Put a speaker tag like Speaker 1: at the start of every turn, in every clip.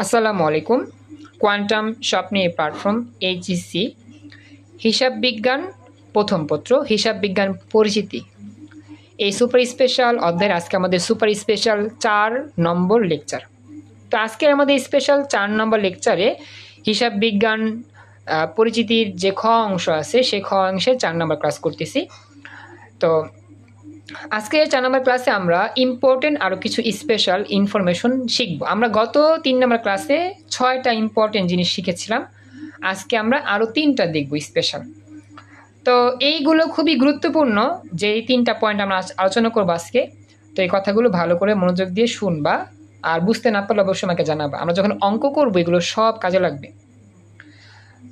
Speaker 1: আসসালামু আলাইকুম। কোয়ান্টাম স্বপ্নে প্ল্যাটফর্ম এইচইসি হিসাব বিজ্ঞান, প্রথম পত্র, হিসাব বিজ্ঞান পরিচিতি। এই সুপার স্পেশাল অধ্যায়ের আজকে আমাদের সুপার স্পেশাল চার নম্বর লেকচার। তো আজকে আমাদের স্পেশাল চার নম্বর লেকচারে হিসাব বিজ্ঞান পরিচিতির যে খ অংশ আছে, সে খ অংশে চার নম্বর ক্লাস করতেছি। তো আজকে চার নম্বর ক্লাসে আমরা ইম্পর্টেন্ট আরও কিছু স্পেশাল ইনফরমেশন শিখব। আমরা গত তিন নম্বর ক্লাসে ছয়টা ইম্পর্টেন্ট জিনিস শিখেছিলাম। আজকে আমরা আরও তিনটা দেখব স্পেশাল তো এইগুলো খুবই গুরুত্বপূর্ণ যে এই তিনটা পয়েন্ট আমরা আলোচনা করব আজকে। তো এই কথাগুলো ভালো করে মনোযোগ দিয়ে শুনবা আর বুঝতে না পারলে অবশ্যই আমাকে জানাবা। আমরা যখন অঙ্ক করব, এগুলো সব কাজে লাগবে।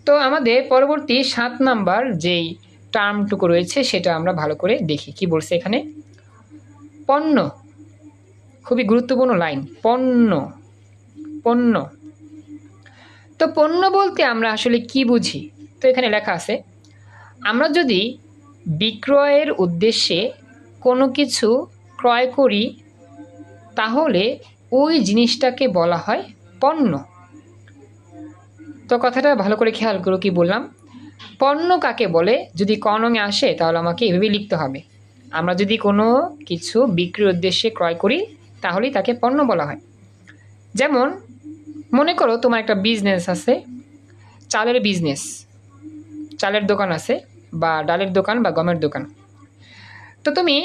Speaker 1: তো আমাদের পরবর্তী সাত নাম্বার যেই টার্মটুকু রয়েছে, সেটা আমরা ভালো করে দেখি। কি বলছে এখানে? পণ্য। খুবই গুরুত্বপূর্ণ লাইন পণ্য। পণ্য। তো পণ্য বলতে আমরা আসলে কি বুঝি? তো এখানে লেখা আছে, আমরা যদি বিক্রয়ের উদ্দেশ্যে কোনো কিছু ক্রয় করি, তাহলে ওই জিনিসটাকে বলা হয় পণ্য। তো কথাটা ভালো করে খেয়াল করো কি বললাম? পণ্য কাকে বলে? যদি কনঙে আসে, তাহলে আমাকে এভাবে লিখতে হবে। আমরা যদি কোনো কিছু বিক্রির উদ্দেশ্যে ক্রয় করি, তাহলেই তাকে পণ্য বলা হয়। যেমন, মনে করো তোমার একটা বিজনেস আছে, চালের বিজনেস চালের দোকান আছে, বা ডালের দোকান, বা গমের দোকান। তো তুমি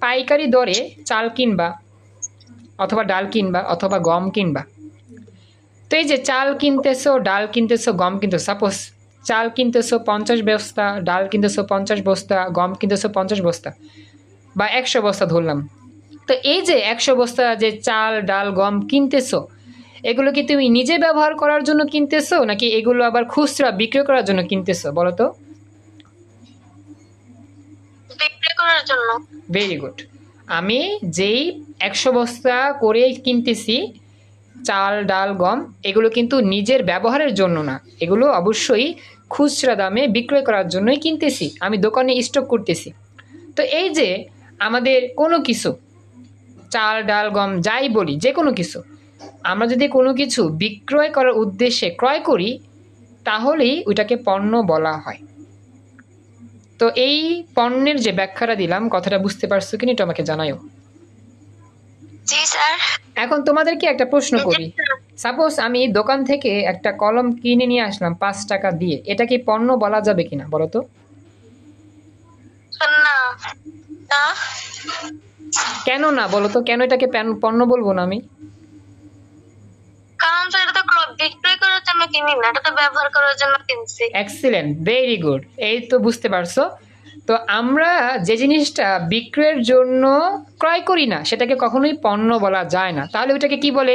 Speaker 1: পাইকারি দরে চাল কিনবা, অথবা ডাল কিনবা, অথবা গম কিনবা। তো এই যে চাল কিনতেছো, ডাল কিনতেছো, গম কিনতেছো সাপোজ চাল কিনতেছো পঞ্চাশ বস্তা ডাল কিনতেছো পঞ্চাশ বস্তা গম কিনতেছো পঞ্চাশ বস্তা বা একশো বস্তা ধরলাম। তো এই যে একশো বস্তা যে চাল ডাল গম কিনতেছো এগুলো কি তুমি নিজে ব্যবহার করার জন্য কিনতেছো নাকি এগুলো আবার খুচরা বিক্রি করার জন্য কিনতেছো বলো তো?
Speaker 2: করার জন্য।
Speaker 1: ভেরি গুড আমি যেই একশো বস্তা করে কিনতেছি চাল ডাল গম এগুলো কিন্তু নিজের ব্যবহারের জন্য না। এগুলো অবশ্যই খুচরা দামে বিক্রয় করার জন্যই কিনতেছি। আমি দোকানে স্টক করতেছি। তো এই যে আমাদের কোনো কিছু চাল ডাল গম যাই বলি যে কোনো কিছু আমরা যদি কোনো কিছু বিক্রয় করার উদ্দেশ্যে ক্রয় করি তাহলেই ওইটাকে পণ্য বলা হয়। তো এই পণ্যের যে ব্যাখ্যাটা দিলাম কথাটা বুঝতে পারছ কিনা এটা আমাকে জানাও
Speaker 2: জি স্যার।
Speaker 1: এখন তোমাদেরকে একটা প্রশ্ন করি। সাপোজ আমি দোকান থেকে একটা কলম কিনে নিয়ে আসলাম পাঁচ টাকা দিয়ে এটা কি পণ্য বলা যাবে কিনা বলো তো? কেন না বলো তো? কেন এটাকে পণ্য বলব না আমি?
Speaker 2: কারণ এটা তো বিক্রয় করার জন্য কিনি না এটা তো ব্যবহার করার জন্য কিনছি।
Speaker 1: এক্সিলেন্ট ভেরি গুড এই তো বুঝতে পারছ। তো আমরা যে জিনিসটা বিক্রয়ের জন্য ক্রয় করি না সেটাকে কখনোই পণ্য বলা যায় না। তাহলে ওটাকে কি বলে?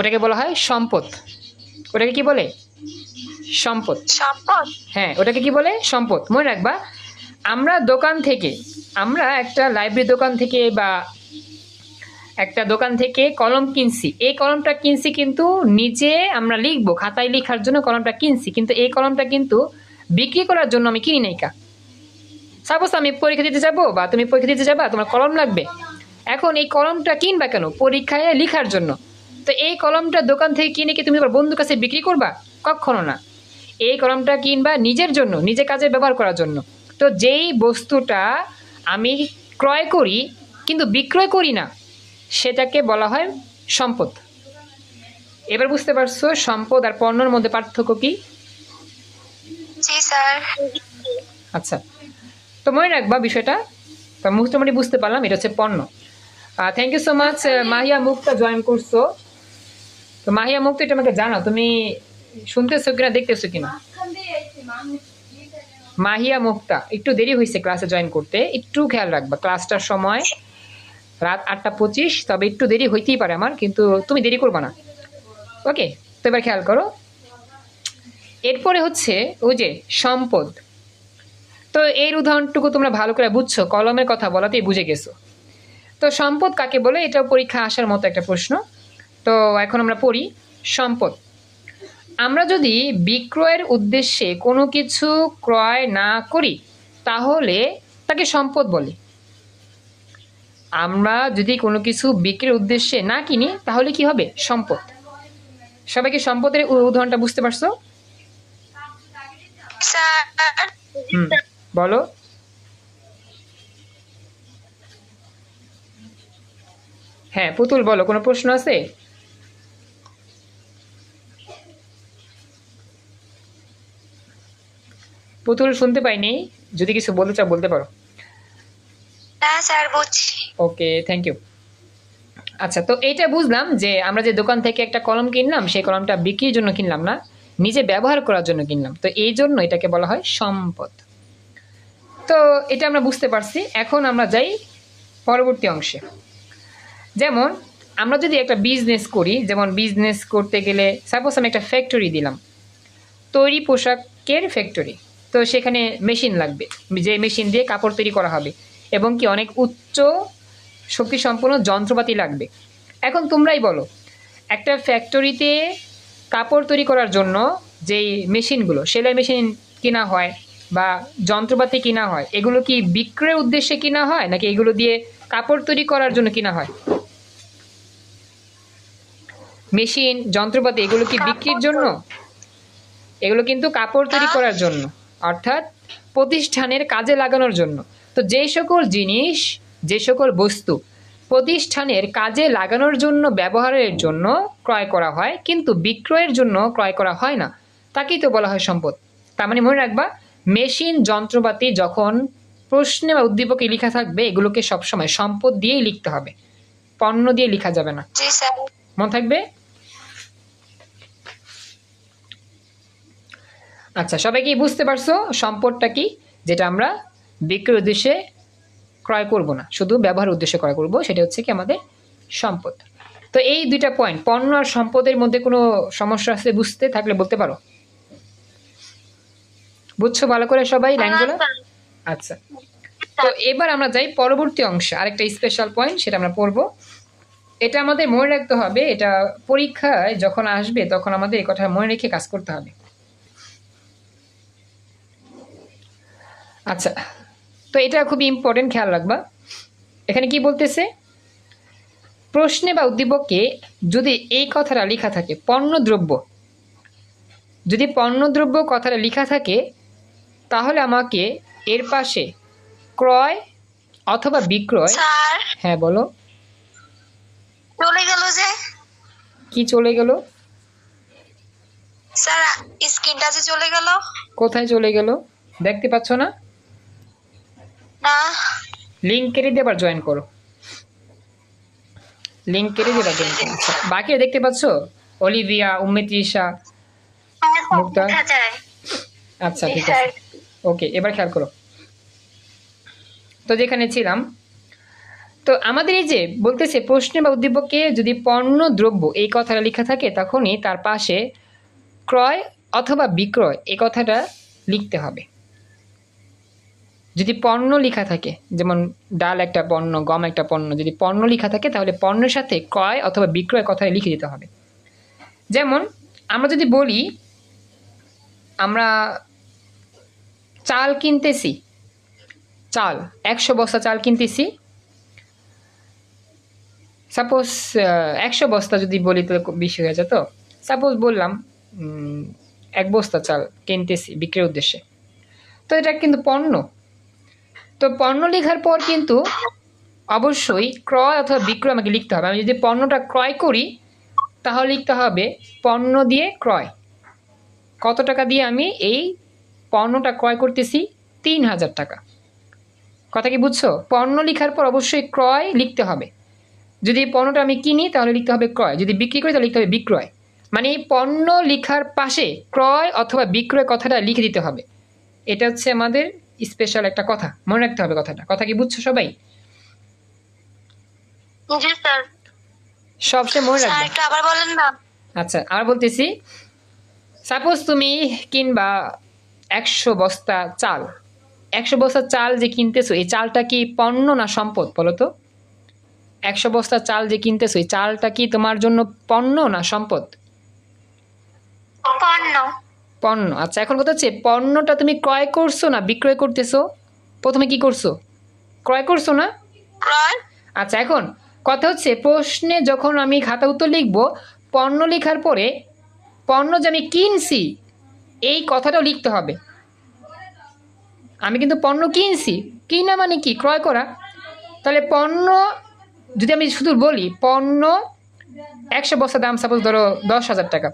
Speaker 1: ওটাকে বলা হয় সম্পদ। ওটাকে কি বলে? সম্পদ।
Speaker 2: সম্পদ?
Speaker 1: হ্যাঁ ওটাকে কি বলে? সম্পদ। মনে রাখবা আমরা দোকান থেকে আমরা একটা লাইব্রেরি দোকান থেকে বা একটা দোকান থেকে কলম কিনছি। এই কলমটা কিনছি কিন্তু নিজে আমরা লিখব খাতায় লেখার জন্য কলমটা কিনছি। কিন্তু এই কলমটা কিন্তু বিক্রি করার জন্য আমি কিনি নাই কা। সাপোজ আমি পরীক্ষা দিতে যাব বা তুমি পরীক্ষা দিতে যাবা তোমার কলম লাগবে। এখন এই কলমটা কিনবা কেন? পরীক্ষায় লেখার জন্য। তো এই কলমটা দোকান থেকে কিনে কি তুমি তোমার বন্ধুর কাছে বিক্রি করবা? কখনো না। এই কলমটা কিনবা নিজের জন্য নিজে কাজে ব্যবহার করার জন্য। তো যেই বস্তুটা আমি ক্রয় করি কিন্তু বিক্রয় করি না সেটাকে বলা হয় সম্পদ। এবার বুঝতে পারছ সম্পদ আর পণ্যর মধ্যে পার্থক্য কি? আচ্ছা। তো মনে রাখবা বিষয়টা তো মোটামুটি বুঝতে পারলাম এটা হচ্ছে পণ্য। Thank you so much Mahiya Mukta join করছ। তো মাহিয়া মুক্তা এটা আমাকে তুমি শুনতেছো কিনা, দেখতেছো কিনা? মাহিয়া মুক্তা, একটু দেরি হয়েছে ক্লাসে জয়েন করতে, একটু খেয়াল রাখবা, ক্লাসটার সময় রাত আটটা পঁচিশ, তবে একটু দেরি হইতেই পারে আমার, কিন্তু তুমি দেরি করবা না। ওকে, তো এবার খেয়াল করো। এরপরে হচ্ছে ওই যে সম্পদ। তো এর উদাহরণটুকু তোমরা ভালো করে বুঝছ, কলমের কথা বলাতেই বুঝে গেছো। তো সম্পদ কাকে বলে? এটাও পরীক্ষা আসার মতো একটা প্রশ্ন। তো এখন আমরা পড়ি সম্পদ। আমরা যদি বিক্রয়ের উদ্দেশ্যে কোনো কিছু ক্রয় না করি তাহলে তাকে সম্পদ বলে। আমরা যদি কোনো কিছু বিক্রির উদ্দেশ্যে না কিনি তাহলে কি হবে? সম্পদ। সবাইকে সম্পদের উদাহরণটা বুঝতে পারছ? হুম বলো। হ্যাঁ পুতুল বলো কোনো প্রশ্ন আছে? পুতুল শুনতে পাইনি। যদি কিছু বলতে চাও বলতে পারো।
Speaker 2: না স্যার বুঝছি।
Speaker 1: ওকে থ্যাংক ইউ আচ্ছা তো এইটা বুঝলাম যে আমরা যে দোকান থেকে একটা কলম কিনলাম সেই কলমটা বিক্রির জন্য কিনলাম না নিজে ব্যবহার করার জন্য কিনলাম। তো এই জন্য এটাকে বলা হয় সম্পদ। তো এটা আমরা বুঝতে পারছি। এখন আমরা যাই পরবর্তী অংশে। যেমন আমরা যদি একটা বিজনেস করি যেমন বিজনেস করতে গেলে সাপোজ আমি একটা ফ্যাক্টরি দিলাম। তৈরি পোশাকের ফ্যাক্টরি তো সেখানে মেশিন লাগবে। যে মেশিন দিয়ে কাপড় তৈরি করা হবে। এবং কি অনেক উচ্চ শক্তি সম্পন্ন যন্ত্রপাতি লাগবে। এখন তোমরাই বলো একটা ফ্যাক্টরিতে কাপড় তৈরি করার জন্য যেই মেশিনগুলো সেলাই মেশিন কিনা হয় বা যন্ত্রপাতি কিনা হয় এগুলো কি বিক্রয়ের উদ্দেশ্যে কিনা হয় নাকি এগুলো দিয়ে কাপড় তৈরি করার জন্য কিনা হয়? মেশিন যন্ত্রপাতি এগুলো কি বিক্রির জন্য? এগুলো কিন্তু কাপড় তৈরি করার জন্য। অর্থাৎ প্রতিষ্ঠানের কাজে লাগানোর জন্য। তো যে সকল জিনিস যে সকল বস্তু প্রতিষ্ঠানের কাজে লাগানোর জন্য ব্যবহারের জন্য ক্রয় করা হয় কিন্তু বিক্রয়ের জন্য ক্রয় করা হয় না। তাকেই তো বলা হয় সম্পদ। তার মানে মনে রাখবা মেশিন যন্ত্রপাতি যখন প্রশ্নে বা উদ্দীপকে লেখা থাকবে এগুলোকে সবসময় সম্পদ দিয়েই লিখতে হবে। পণ্য দিয়ে লেখা যাবে না। মনে থাকবে? আচ্ছা সবাই কি বুঝতে পারছ সম্পদটা কি? যেটা আমরা বিক্রির উদ্দেশ্যে ক্রয় করব না শুধু ব্যবহার উদ্দেশ্যে ক্রয় করব সেটা হচ্ছে কি আমাদের সম্পদ। তো এই দুইটা পয়েন্ট পণ্য আর সম্পদের মধ্যে কোনো সমস্যা আছে বুঝতে থাকলে বলতে পারো? বুঝছ ভালো করে সবাই লাইনগুলো আচ্ছা। তো এবার আমরা যাই পরবর্তী অংশে আরেকটা স্পেশাল পয়েন্ট সেটা আমরা পড়ব। এটা আমাদের মনে রাখতে হবে এটা পরীক্ষায় যখন আসবে তখন আমাদের এই কথা মনে রেখে কাজ করতে হবে। আচ্ছা। তো এটা খুবই ইম্পর্টেন্ট খেয়াল রাখবা। এখানে কি বলতেছে? প্রশ্নে বা উদ্দীপকে যদি এই কথাটা লেখা থাকে পণ্যদ্রব্য। যদি পণ্যদ্রব্য কথাটা লেখা থাকে তাহলে আমাকে এর পাশে ক্রয় অথবা বিক্রয় হ্যাঁ বলো।
Speaker 2: চলে গেল যে।
Speaker 1: কি চলে গেল?
Speaker 2: স্যার স্ক্রিনটা যে চলে গেল।
Speaker 1: কোথায় চলে গেল? দেখতে পাচ্ছ না?
Speaker 2: না।
Speaker 1: লিঙ্ক কেটে দিয়ে আবার জয়েন করো। লিঙ্ক কেটে দিয়ে আবার জয়েন করো। আচ্ছা, বাকি দেখতে পাচ্ছ? অলিভিয়া উম্মে মুক্তা? আচ্ছা ঠিক আছে। ওকে এবার খেয়াল করো। তো যেখানে ছিলাম তো আমাদের এই যে বলতেছে প্রশ্নে বা উদ্দীপকে যদি পণ্য দ্রব্য এই কথাটা লেখা থাকে তখনই তার পাশে ক্রয় অথবা বিক্রয় এই কথাটা লিখতে হবে। যদি পণ্য লেখা থাকে, যেমন ডাল একটা পণ্য, গম একটা পণ্য, যদি পণ্য লেখা থাকে, তাহলে পণ্যের সাথে ক্রয় অথবা বিক্রয় কথায় লিখে দিতে হবে। যেমন, আমরা যদি বলি, আমরা চাল কিনতেছি, চাল, একশো বস্তা চাল কিনতেছি। সাপোজ একশো বস্তা যদি বলি খুব বেশি হয়ে যায় তো? সাপোজ বললাম এক বস্তা চাল কিনতেছি বিক্রির উদ্দেশ্যে। তো এটা কিন্তু পণ্য। তো পণ্য লেখার পর কিন্তু অবশ্যই ক্রয় অথবা বিক্রয় আমাকে লিখতে হবে। আমি যদি পণ্যটা ক্রয় করি, তাহলে লিখতে হবে পণ্য দিয়ে ক্রয়। কত টাকা দিয়ে আমি এই পণ্যটা ক্রয় করতেছি? তিন হাজার টাকা। কথা কি বুঝছ? পণ্য লেখার পর অবশ্যই ক্রয় লিখতে হবে। যদি পণ্যটা আমি কিনি, তাহলে লিখতে হবে ক্রয়। যদি বিক্রি করি, তাহলে লিখতে হবে বিক্রয়। মানে এই পণ্য লেখার পাশে ক্রয় অথবা বিক্রয় কথাটা লিখে দিতে হবে। এটা হচ্ছে আমাদের স্পেশাল একটা কথা। মনে রাখতে হবে কথাটা। কথা কি বুঝছ সবাই?
Speaker 2: জি স্যার।
Speaker 1: সবসময় মনে রাখবে।
Speaker 2: একটু আবার বলেন না।
Speaker 1: আচ্ছা আর বলতেছি। সাপোজ তুমি কিনবা একশো বস্তা চাল। একশো বস্তা চাল যে কিনতেছো এই চালটা কি পণ্য না সম্পদ বলো তো? একশো বস্তা চাল যে কিনতেছো এই চালটা কি তোমার জন্য পণ্য না সম্পদ?
Speaker 2: পণ্য।
Speaker 1: পণ্য। আচ্ছা এখন কথা হচ্ছে পণ্যটা তুমি ক্রয় করছ না বিক্রয় করতেছো? প্রথমে কি করছ? ক্রয় করছ না?
Speaker 2: ক্রয়।
Speaker 1: আচ্ছা এখন কথা হচ্ছে প্রশ্নে যখন আমি খাতা উত্তর লিখব পণ্য লেখার পরে পণ্য যে আমি কিনছি এই কথাটাও লিখতে হবে। আমি কিন্তু পণ্য কিনছি। কিনা মানে কি? ক্রয় করা। তাহলে পণ্য যদি আমি শুধু বলি পণ্য একশো বস্তা দাম সাপোজ ধরো দশ হাজার টাকা।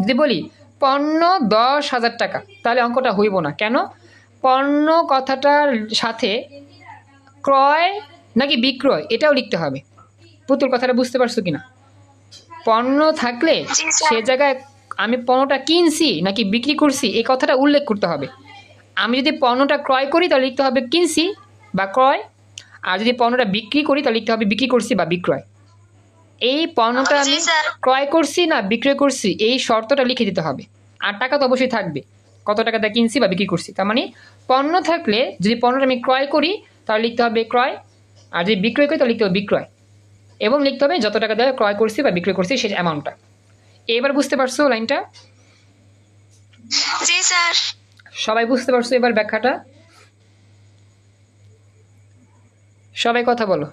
Speaker 1: যদি বলি পণ্য দশ হাজার টাকা। তাহলে অঙ্কটা হইব না। কেন? পণ্য কথাটার সাথে ক্রয় নাকি বিক্রয় এটাও লিখতে হবে। পুতুল কথাটা বুঝতে পারছ কিনা? পণ্য থাকলে সে জায়গায় আমি পণ্যটা কিনছি নাকি বিক্রি করছি এই কথাটা উল্লেখ করতে হবে। আমি যদি পণ্যটা ক্রয় করি তাহলে লিখতে হবে কিনছি বা ক্রয়। আর যদি পণ্যটা বিক্রি করি তাহলে লিখতে হবে বিক্রি করছি বা বিক্রয়। এই পণ্যটা আমি ক্রয় করছি না বিক্রয় করছি এই শর্তটা লিখে দিতে হবে। আর টাকা তো অবশ্যই থাকবে। কত টাকা দিয়ে কিনছি বা বিক্রি করছি। তার মানে পণ্য থাকলে যদি পণ্যটা আমি ক্রয় করি তাহলে লিখতে হবে ক্রয়। আর যদি বিক্রয় করি তাহলে লিখতে হবে বিক্রয়। এবং লিখতে হবে যত টাকা দিয়ে ক্রয় করছি বা বিক্রয় করছি সেই অ্যামাউন্টটা এবার বুঝতে পারছ লাইনটা?
Speaker 2: জি স্যার।
Speaker 1: সবাই বুঝতে পারছ এবার ব্যাখ্যাটা? সবাই কথা বলো।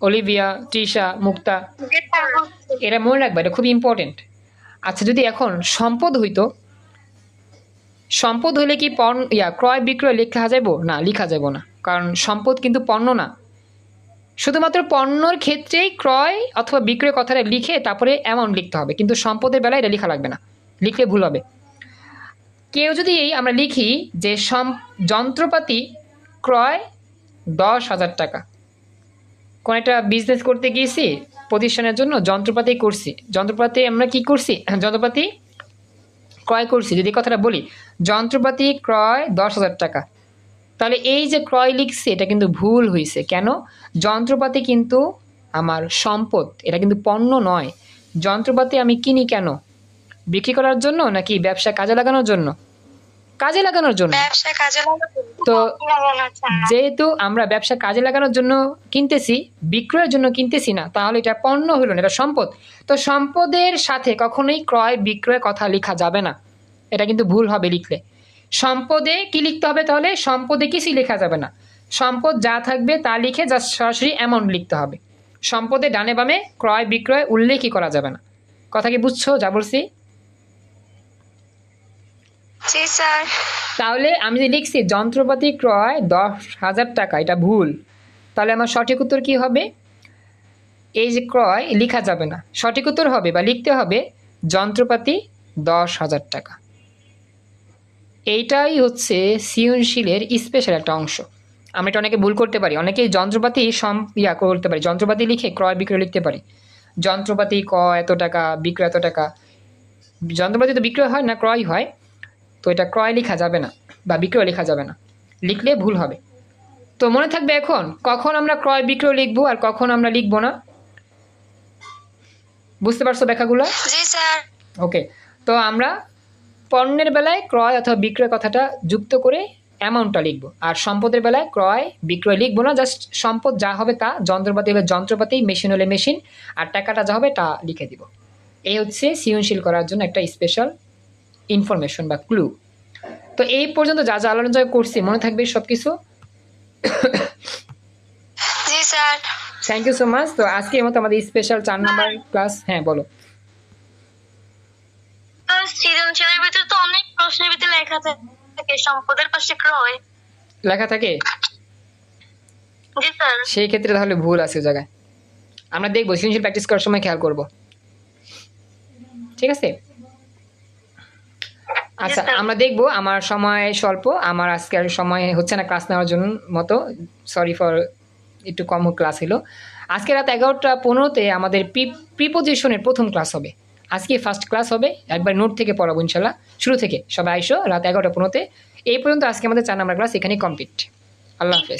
Speaker 1: অলিভিয়া তৃষা মুক্তা এরা মনে রাখবে এটা খুব ইম্পর্টেন্ট আচ্ছা যদি এখন সম্পদ হইতো, সম্পদ হইলে কি পণ্য ইয়া, ক্রয় বিক্রয় লেখা যাব না, লেখা যাব না। কারণ সম্পদ কিন্তু পণ্য না। শুধুমাত্র পণ্যর ক্ষেত্রেই ক্রয় অথবা বিক্রয় কথাটা লিখে তারপরে অ্যামাউন্ট লিখতে হবে। কিন্তু সম্পদের বেলায় এটা লেখা লাগবে না। লিখলে ভুল হবে। কেউ যদি আমরা লিখি যে সম, যন্ত্রপাতি ক্রয় দশ হাজার টাকা। কোনো একটা বিজনেস করতে গিয়েছি প্রতিষ্ঠানের জন্য যন্ত্রপাতি করছি। যন্ত্রপাতি আমরা কি করছি? যন্ত্রপাতি ক্রয় করছি। যদি কথাটা বলি, যন্ত্রপাতি ক্রয় দশ হাজার টাকা। তাহলে এই যে ক্রয় লিখছি, এটা কিন্তু ভুল হয়েছে কেন? যন্ত্রপাতি কিন্তু আমার সম্পদ, এটা কিন্তু পণ্য নয়। যন্ত্রপাতি আমি কিনি কেন? বিক্রি করার জন্য নাকি ব্যবসা কাজে লাগানোর জন্য? কাজে লাগানোর জন্য। তো যেহেতু আমরা ব্যবসা কাজে লাগানোর জন্য কিনতেছি বিক্রয়ের জন্য কিনতেছি না তাহলে এটা পণ্য হলো না এটা সম্পদ। তো সম্পদের সাথে কখনোই ক্রয় বিক্রয় কথা লেখা যাবে না। এটা কিন্তু ভুল হবে লিখলে। সম্পদে কি লিখতে হবে তাহলে? সম্পদে কিছুই লেখা যাবে না। সম্পদ যা থাকবে তা লিখে যা সরাসরি অ্যামাউন্ট লিখতে হবে। সম্পদে ডানে বামে ক্রয় বিক্রয় উল্লেখই করা যাবে না। কথা কি বুঝছ? যা বলছি?
Speaker 2: জি, স্যার।
Speaker 1: তাহলে আমি যে লিখছি, যন্ত্রপাতি ক্রয় দশ হাজার টাকা, এটা ভুল। তাহলে আমার সঠিক উত্তর কি হবে? এই যে ক্রয়, লেখা যাবে না। সঠিক উত্তর হবে বা লিখতে হবে, যন্ত্রপাতি দশ হাজার টাকা। এইটাই হচ্ছে সৃজনশীলের স্পেশাল একটা অংশ। আমরা এটা অনেকে ভুল করতে পারি। অনেকে যন্ত্রপাতি সম, ইয়া করতে পারি। যন্ত্রপাতি লিখে ক্রয় বিক্রয় লিখতে পারি। যন্ত্রপাতি ক, এত টাকা, বিক্রয় এত টাকা। যন্ত্রপাতি তো বিক্রয় হয় না ক্রয় হয়। তো এটা ক্রয় লেখা যাবে না বা বিক্রয় লেখা যাবে না। লিখলে ভুল হবে। তো মনে থাকবে এখন কখন আমরা ক্রয় বিক্রয় লিখব আর কখন আমরা লিখব না? বুঝতে পারছ ব্যাখ্যাগুলো? ওকে তো আমরা পণ্যের বেলায় ক্রয় অথবা বিক্রয় কথাটা যুক্ত করে অ্যামাউন্টটা লিখব। আর সম্পদের বেলায় ক্রয় বিক্রয় লিখব না জাস্ট সম্পদ যা হবে তা যন্ত্রপাতি হলে যন্ত্রপাতি মেশিন হলে মেশিন আর টাকাটা যা হবে তা লিখে দিব। এই হচ্ছে সৃজনশীল করার জন্য একটা স্পেশাল ইনফরমেশন বা ক্লু তো এই পর্যন্ত যা যা আলোচনা করছি মনে থাকবে সব কিছু
Speaker 2: জি sir.
Speaker 1: Thank you so much তো আজকে এই মতো আমাদের স্পেশাল চার নম্বর ক্লাস হ্যাঁ বলো।
Speaker 2: সৃজনশীলের ভিতরে তো অনেক প্রশ্নের ভিতরে লেখা থাকে সম্পদের পাশে ক্রয়।
Speaker 1: লেখা থাকে? সেই ক্ষেত্রে তাহলে ভুল আছে জায়গায়। আমরা দেখব সৃজনশীল প্র্যাকটিস করার সময় খেয়াল করব। ঠিক আছে? আচ্ছা আমরা দেখব আমার সময় স্বল্প আমার আজকে আর সময় হচ্ছে না ক্লাস নেওয়ার জন্য মতো। সরি ফর একটু কম ক্লাস হলো। আজকে রাত এগারোটা পনেরোতে আমাদের প্রিপোজিশনের প্রথম ক্লাস হবে। আজকে ফার্স্ট ক্লাস হবে একবার নোট থেকে পড়াবো ইনশাল্লাহ। শুরু থেকে সবাই আইসো রাত এগারোটা পনেরোতে। এই পর্যন্ত আজকে আমাদের চার নাম্বার ক্লাস এখানে কমপ্লিট আল্লাহ হাফেজ।